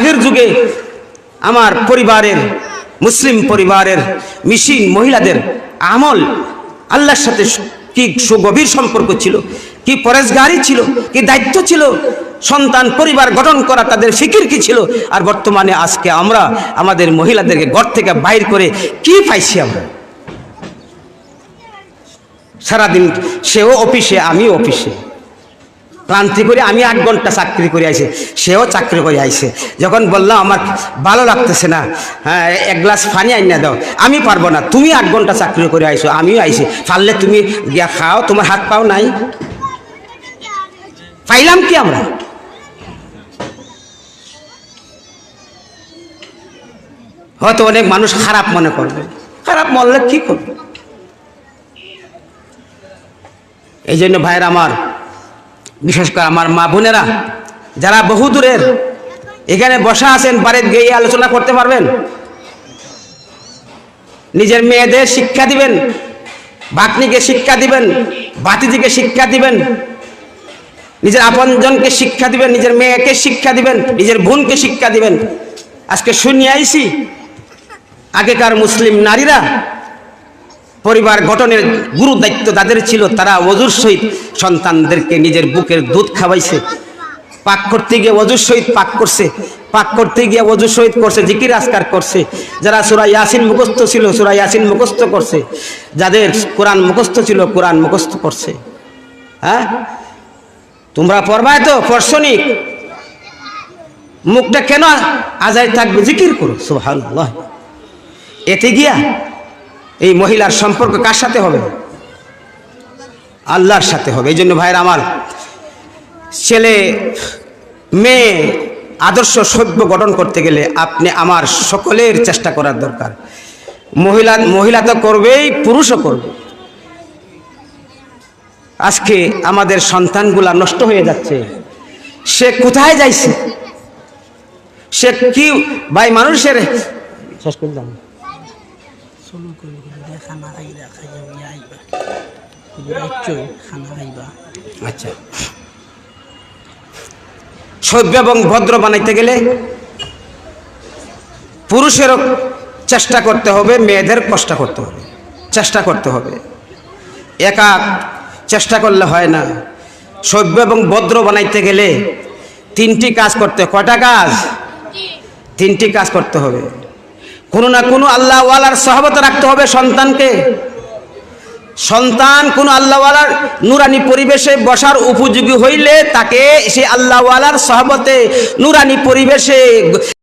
আগের যুগে আমার পরিবারের, মুসলিম পরিবারের মিশিন মহিলাদের আমল আল্লাহর সাথে কি সুগভীর সম্পর্ক ছিল, কি পরেশগারি ছিল, কি দায়িত্ব ছিল, সন্তান পরিবার গঠন করা তাদের ফিকির কি ছিল, আর বর্তমানে আজকে আমরা আমাদের মহিলাদেরকে ঘর থেকে বাইর করে কি পাইছি আমরা? সারাদিন সেও অফিসে, আমিও অফিসে। ক্লান্তি করে আমি আট ঘণ্টা চাকরি করে আইছে, সেও চাকরি করে আইছে। যখন বললাম, আমার ভালো লাগতেছে না হ্যাঁ এক গ্লাস পানি আইনা দাও। আমি পারব না, তুমি আট ঘণ্টা চাকরি করে আইছো, আমিও আইছি। পারলে তুমি গিয়া খাও, তোমার হাত পাও নাই। পাইলাম কি আমরা? হয়তো অনেক মানুষ খারাপ মনে করবে। খারাপ মরলে কি করবে? এই জন্য ভাইয়ের আমার বিশেষ করে আমার মা বোনেরা, যারা বহু দূরের, এখানে বসা আছেন, বাড়িতে গিয়ে আলোচনা করতে পারবেন। নিজের মেয়েদের শিক্ষা দিবেন বাকনিকে শিক্ষা দিবেন, বাতিজিকে শিক্ষা দিবেন, নিজের আপনজনকে শিক্ষা দিবেন, নিজের মেয়েকে শিক্ষা দিবেন, নিজের বোনকে শিক্ষা দিবেন। আজকে শুনিয়ে আইছি, আগেকার মুসলিম নারীরা পরিবার গঠনের গুরু দায়িত্ব তাদের ছিল, তারা অজুর সহিত সন্তানদেরকে নিজের বুকের দুধ খাওয়াইছে। পাক করতে গিয়ে অজুর সহিত পাক করছে, পাক করতে গিয়ে অজুর সহিত করছে, জিকির আসকার করছে। যারা সুরা ইয়াসিন মুখস্থ ছিল, সুরা ইয়াসিন মুখস্থ করছে। যাদের কোরআন মুখস্থ ছিল, কোরআন মুখস্থ করছে। হ্যাঁ? তোমরা পড়বায় তো পড়ছনি মুখটা কেন আজায় থাকবে? জিকির করো, সুবহানাল্লাহ। এতে গিয়া এই মহিলার সম্পর্ক কার সাথে হবে? আল্লাহর সাথে হবে। এই জন্য ভাইয়ের আমার ছেলে, মেয়ে, আদর্শ সভ্য গঠন করতে গেলে আপনি আমার সকলের চেষ্টা করার দরকার। মহিলা মহিলা তো করবেই, পুরুষও করবে। আজকে আমাদের সন্তানগুলা নষ্ট হয়ে যাচ্ছে। সে কোথায় যাইছে? সে কি ভাই মানুষের শেষ। চলো কৰি খানা খাইবা খাই যাবি আহিবা ৰাজ্য খানা খাইবা আচ্ছা। সভ্য এবং ভদ্র বানাইতে গেলে পুরুষেরও চেষ্টা করতে হবে, মেয়েদের কষ্ট করতে হবে, চেষ্টা করতে হবে। একা চেষ্টা করলে হয় না। সভ্য এবং ভদ্র বানাইতে গেলে তিনটি কাজ করতে কয়টা কাজ? তিনটি কাজ করতে হবে। কোনো না কোনো আল্লাহওয়ালার সহবত রাখতে হবে সন্তানকে। সন্তান কোন আল্লাহওয়ালার নুরানি পরিবেশে বসার উপযোগী হইলে তাকে সে আল্লাহওয়ালার সহবতে নুরানি পরিবেশে